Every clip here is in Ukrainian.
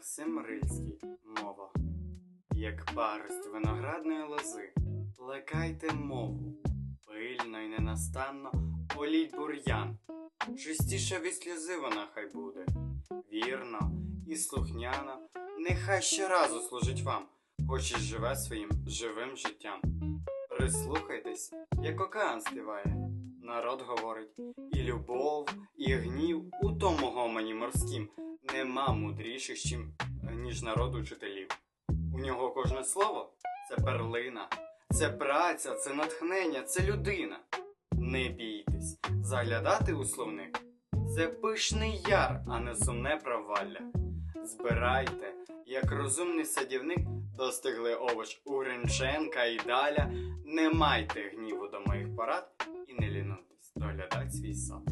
Максим Рильський. Мова. Як парость виноградної лози, плекайте мову, пильно й ненастанно політь бур'ян. Чистіше від сльози вона хай буде, вірно і слухняно, нехай щоразу служить вам, хоч і живе своїм живим життям. Прислухайтесь, як океан співає, народ говорить, і любов, і гнів у тому гомоні морськім нема мудріших, чим ніж народ учителів. У нього кожне слово це перлина, це праця, це натхнення, це людина. Не бійтесь, заглядати у словник це пишний яр, а не сумне провалля. Збирайте, як розумний садівник, достигли овоч у Гринченка і даля. Не майте гніву до моїх порад і не лінуйтесь доглядать свій сад.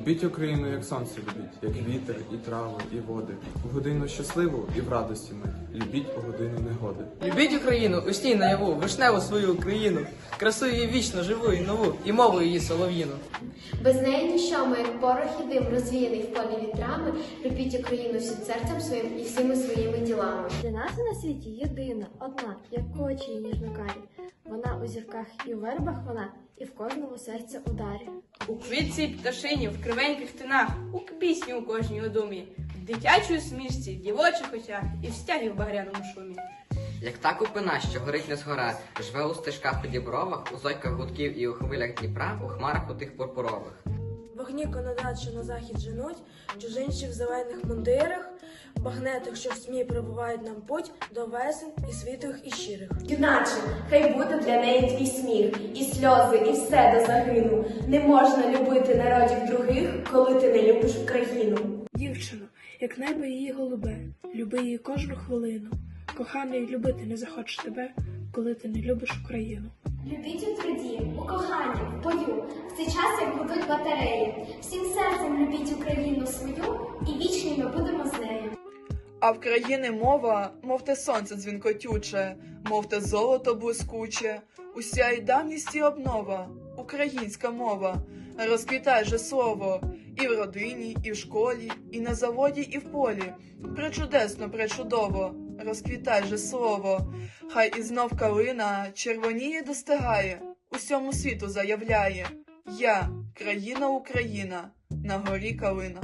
Любіть Україну, як сонце любіть, як вітер, і трави, і води. У годину щасливу і в радості ми. Любіть у годину негоди. Любіть Україну, усній наяву, вишневу свою Україну, красу її вічно живу і нову, і мову її солов'їну. Без неї ніщо ми, як порох і дим, розвіяний в полі вітрами, любіть Україну всім серцем своїм і всіми своїми ділами. Для нас на світі єдина, одна, як очі її ніжно-карі. Вона у зірках і у вербах вона, і в кожному серці ударі. У квітці пташині, в кривеньких тинах, у пісні у кожній думі, в дитячій смішці, в дівочих очах і в стягі в багряному шумі. Як та купина, що горить не згора, живе у стежках у дібровах, у зойках гудків і у хвилях Дніпра, у хмарах у тих пурпурових. Вогні конодат, що на захід женуть, чужинці в зелених мундирах, багнетах, що в смі пробувають нам путь до весен і світлих і щирих. Юначе, хай буде для неї твій сміх, і сльози, і все до загину. Не можна любити народів других, коли ти не любиш Україну. Дівчино, як небо її голубе, люби її кожну хвилину. Коханий любити не захоче тебе, коли ти не любиш Україну. Любіть у труді, у коханні, в бою, в цей час, як гудуть батареї. Всім серцем любіть Україну свою, і вічні ми будемо з нею. А в країни мова, мов те сонце дзвінкотюче, мов те золото блискуче, уся й давність і обнова, українська мова, розквітай же слово, І в родині, і в школі, і на заводі, і в полі. Пречудесно, пречудово, розквітай же слово. Хай і знов калина червоніє достигає, усьому світу заявляє. Я, країна Україна, на горі калина.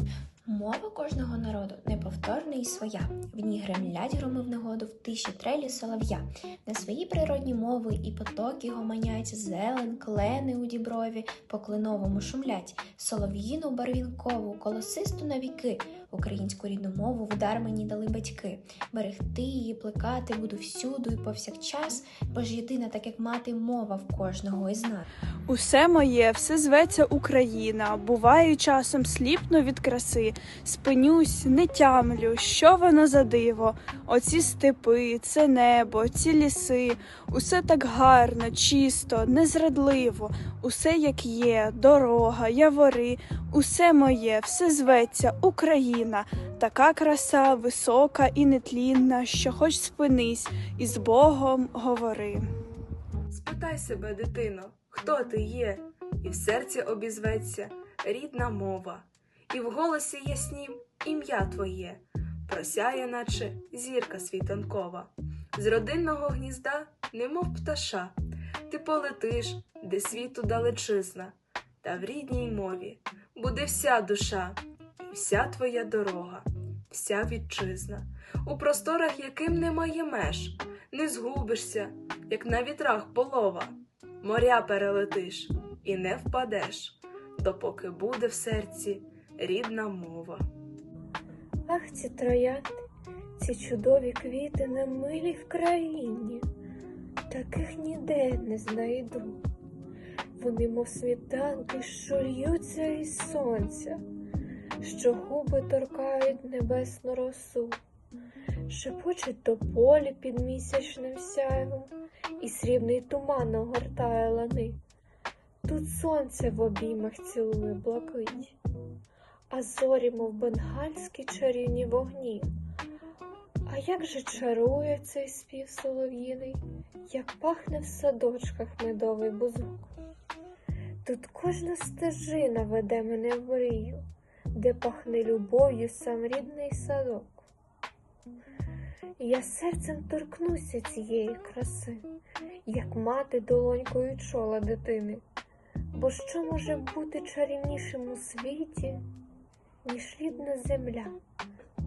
Мова кожного народу неповторна і своя. В ній гремлять громи в негоду, в тиші трелі солов'я. На свої природні мови і потоки гомонять, зелен, клени у діброві, по кленовому шумлять, солов'їну барвінкову, колосисту на віки. Українську рідну мову вдар мені дали батьки. Берегти її, плекати буду всюду і повсякчас, бо ж єдина, так як мати, мова в кожного із нас. Усе моє, все зветься Україна. Буваю часом сліпну від краси. Спинюсь, не тямлю, що воно за диво. Оці степи, це небо, ці ліси. Усе так гарно, чисто, незрадливо. Усе як є, дорога, явори. Усе моє, все зветься Україна. Така краса висока і нетлінна, що хоч спинись, і з Богом говори. Спитай себе, дитино, хто ти є, і в серці обізветься рідна мова, і в голосі яснім ім'я твоє, просяє, наче зірка світанкова. З родинного гнізда, немов пташа, ти полетиш, де світу далечизна, та в рідній мові буде вся душа, вся твоя дорога, вся вітчизна, у просторах, яким немає меж, не згубишся, як на вітрах полова, моря перелетиш і не впадеш, допоки буде в серці рідна мова. Ах, ці троянди, ці чудові квіти на милій в країні, таких ніде не знайду. Вони, мов світанки, що льються із сонця, що губи торкають небесну росу, шепочуть тополі під місячним сяйвом, і срібний туман огортає лани. Тут сонце в обіймах цілує блакить а зорі, мов бенгальські чарівні вогні. А як же чарує цей спів солов'їний, як пахне в садочках медовий бузок. Тут кожна стежина веде мене в мрію, де пахне любов'ю сам рідний садок. Я серцем торкнуся цієї краси, як мати долонькою чола дитини. Бо що може бути чарівнішим у світі, ніж рідна земля,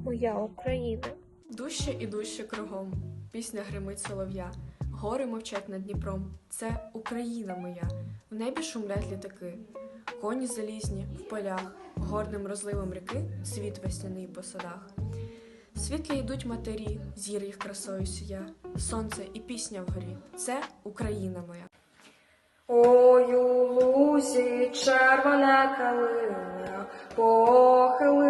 моя Україна? Дужче і дужче кругом, пісня гримить солов'я, гори мовчать над Дніпром. Це Україна моя, в небі шумлять літаки, коні залізні в полях, горним розливом ріки, світ весняний по садах. Світлі йдуть матері, зір їх красою сія, сонце і пісня вгорі. Це Україна моя. Ой, у лузі червона калина похилилася.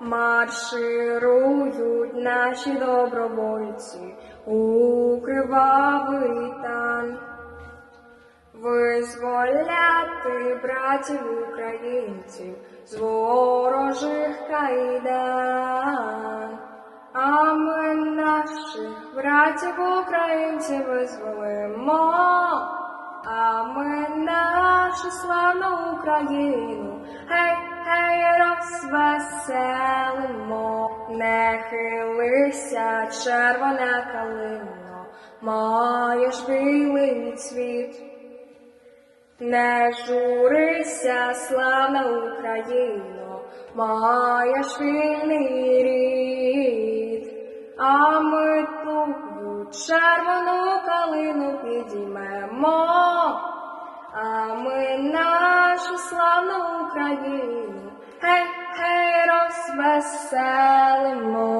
Марширують наші добровольці у кривавий тан. Визволяти братів українців з ворожих кайдан. А ми наших братів українців визволимо, а ми нашу славну Україну, гей, гей, розвеселимо, не хилися, червона калино, маєш білий цвіт. Не журися, славна Україно, маєш вільний рід, а ми тую червону калину підіймемо, нашу славну Україну, гей, гей, розвеселимо.